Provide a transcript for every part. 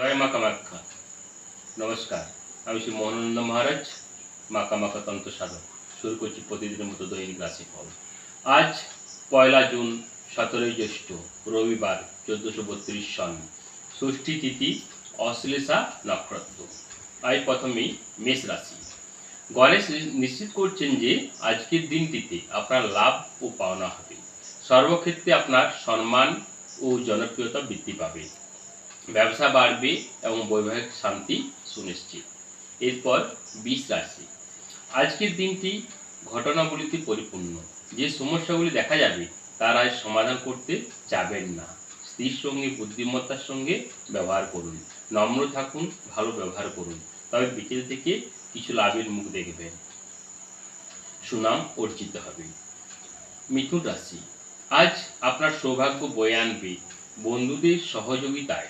জয় মা কামাখ্যা। নমস্কার, আমি শ্রী মোহনানন্দ মহারাজ, মা কামাখ্যা তন্ত্র সাধক শুরু করছি প্রতিদিনের মতো দৈনিক রাশিফল। আজ পয়লা জুন, সতেরোই জ্যৈষ্ঠ, রবিবার, চোদ্দোশো বত্রিশ সন, ষষ্ঠী তিথি, অশ্লেষা নক্ষত্র। আজ প্রথমেই মেষ রাশি। গণেশ নিশ্চিত করছেন যে আজকের দিনটিতে আপনার লাভ ও পাওনা হবে। সর্বক্ষেত্রে আপনার সম্মান ও জনপ্রিয়তা বৃদ্ধি পাবে। ব্যবসা বাড়বে এবং বৈবাহিক শান্তি সুনিশ্চিত। এরপর বিষ রাশি। আজকের দিনটি ঘটনাবলিতে পরিপূর্ণ। যে সমস্যাগুলি দেখা যাবে, তার আজ সমাধান করতে যাবেন না। স্ত্রীর সঙ্গে, বুদ্ধিমত্তার সঙ্গে ব্যবহার করুন। নম্র থাকুন, ভালো ব্যবহার করুন। তবে বিকেল থেকে কিছু লাভের মুখ দেখবেন। সুনাম অর্জিত হবে। মিথুন রাশি। আজ আপনার সৌভাগ্য বয়ে আনবে। বন্ধুদের সহযোগিতায়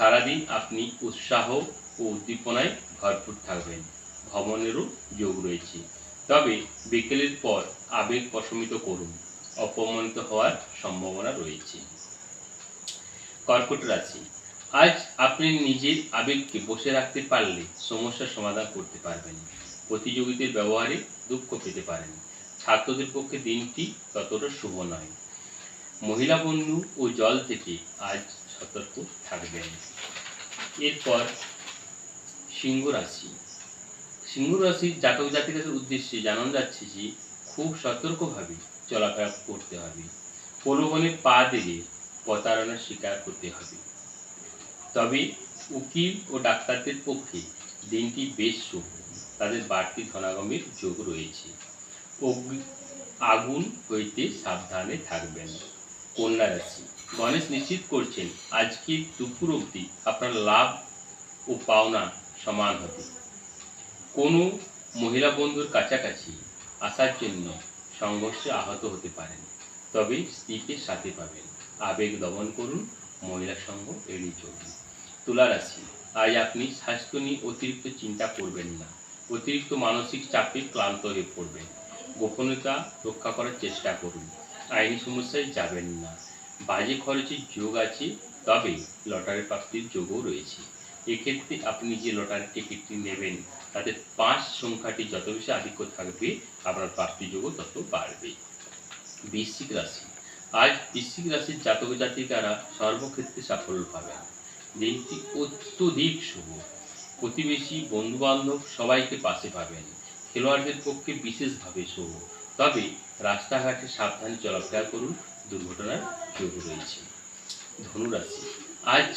সারাদিন আপনি উৎসাহ ও উদ্দীপনায় ভরপুর থাকবেন। ভ্রমণেরও যোগ রয়েছে। তবে বিকেলের পর আবেগ প্রশমিত করুন। অপমানিত হওয়ার সম্ভাবনা রয়েছে। কর্কট রাশি। আজ আপনি নিজের আবেগকে বসে রাখতে পারলে সমস্যার সমাধান করতে পারবেন। প্রতিযোগিতার ব্যবহারে দুঃখ পেতে পারেন। ছাত্রদের পক্ষে দিনটি ততটা শুভ নয়। মহিলা বন্ধু ও জল থেকে আজ সতর্ক থাকবেন। এরপর সিংহ রাশি। সিংহ রাশির জাতক জাতিকাদের উদ্দেশ্যে জানানো যাচ্ছে যে, খুব সতর্কভাবে চলাফেরা করতে হবে। প্রলোভনে পা দিয়ে প্রতারণার শিকার করতে হবে। তবে উকিল ও ডাক্তারদের পক্ষে দিনটি বেশ শুভ। তাদের বাড়তি ধনাগমের যোগ রয়েছে। আগুন হইতে সাবধানে থাকবেন। কন্যা রাশি। গণেশ নিশ্চিত করছেন আজকে দুপুর অবধি আপনার লাভ ও পাওনা সমান হবে। কোনো মহিলা বন্ধুর কাছাকাছি আসার জন্য সংঘর্ষে আহত হতে পারেন, তবে স্ত্রীকে সাথে পাবেন। আবেগ দমন করুন, মহিলা সঙ্গ এড়িয়ে চলুন। তুলা রাশি আজ আপনি স্বাস্থ্য নিয়ে অতিরিক্ত চিন্তা করবেন না, অতিরিক্ত মানসিক চাপে ক্লান্ত হয়ে পড়বেন। গোপনীয়তা রক্ষা করার চেষ্টা করুন, আইনি সমস্যায় যাবেন না। বাজে খরচের যোগ আছে, তবে লটারি প্রাপ্তির যোগও রয়েছে। এক্ষেত্রে আপনি যে লটারি টিকিটটি নেবেন, তাতে পাঁচ সংখ্যাটি যত বেশি আধিক্য থাকবে, আপনার প্রাপ্তি যোগও তত বাড়বে। বৃশ্চিক রাশি। আজ বৃশ্চিক রাশির জাতক জাতিকারা সর্বক্ষেত্রে সাফল্য পাবেন। দিনটি অত্যধিক শুভ। প্রতিবেশী বন্ধু বান্ধব সবাইকে পাশে পাবেন। খেলোয়াড়দের পক্ষে বিশেষভাবে শুভ। তবে রাস্তাঘাটে সাবধানে চলাফেরা করুন, দুর্ঘটনার যোগ রয়েছে ধনুরাশি। আজ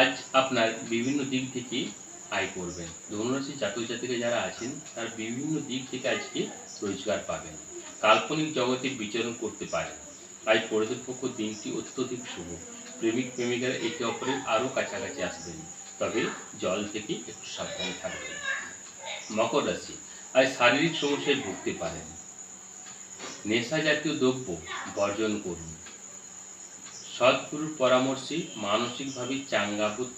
আজ আপনার বিভিন্ন দিক থেকে আয় করবেন। ধনুরাশি জাতক জাতিকা যারা আছেন, তার বিভিন্ন দিক থেকে আজকে রোজগার পাবেন। কাল্পনিক জগতে বিচরণ করতে পারেন। তাই পক্ষ দিনটি অত্যধিক শুভ। প্রেমিক, প্রেমিকারা একে অপরের আরও কাছাকাছি আসবেন। তবে জল থেকে একটু সাবধানে থাকবেন। মকর রাশি। আজ শারীরিক সমস্যায় ভুগতে পারেন। নেশা জাতীয় দ্রব্য বর্জন করুন। সৎগুরুর পরামর্শে মানসিকভাবে চাঙ্গাবোধ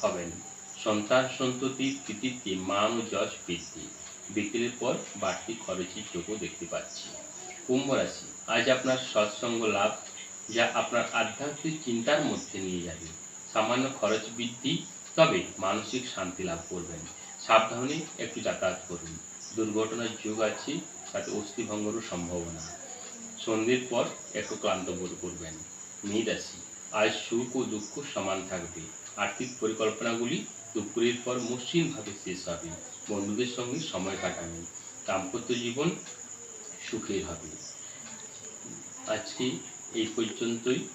হবেন। সন্তান সন্ততির কৃতিত্বে মান ও যশ বৃদ্ধি। বিকেলের পর বাড়তি খরচের যোগও দেখতে পাচ্ছি। কুম্ভ রাশি, আজ আপনার সৎসঙ্গ লাভ, যা আপনার আধ্যাত্মিক চিন্তার মধ্যে নিয়ে যাবে। সামান্য খরচ বৃদ্ধি, তবে মানসিক শান্তি লাভ করবেন। সাবধানে একটু যাতায়াত করুন। দুর্ঘটনার যোগ আছে তাতে অস্থিভঙ্গরও সম্ভাবনা। সন্ধ্যের পর একটু ক্লান্ত বোধ করবেন। মীন আজ সুখ ও দুঃখ সমান থাকবে। আর্থিক পরিকল্পনাগুলি দুপুরের পর মসৃণভাবে শেষ হবে। বন্ধুদের সঙ্গে সময় কাটাবেন। দাম্পত্য জীবন সুখের হবে। আজকে এই পর্যন্তই।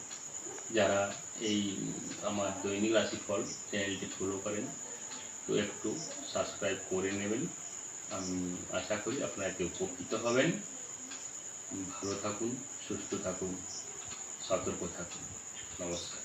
যারা এই আমার দৈনিক রাশিফল চ্যানেলটি ফলো করেন, তো একটু সাবস্ক্রাইব করে নেবেন। আমি আশা করি আপনারা এতে উপকৃত হবেন। ভালো থাকুন সুস্থ থাকুন সতর্ক থাকুন। নমস্কার।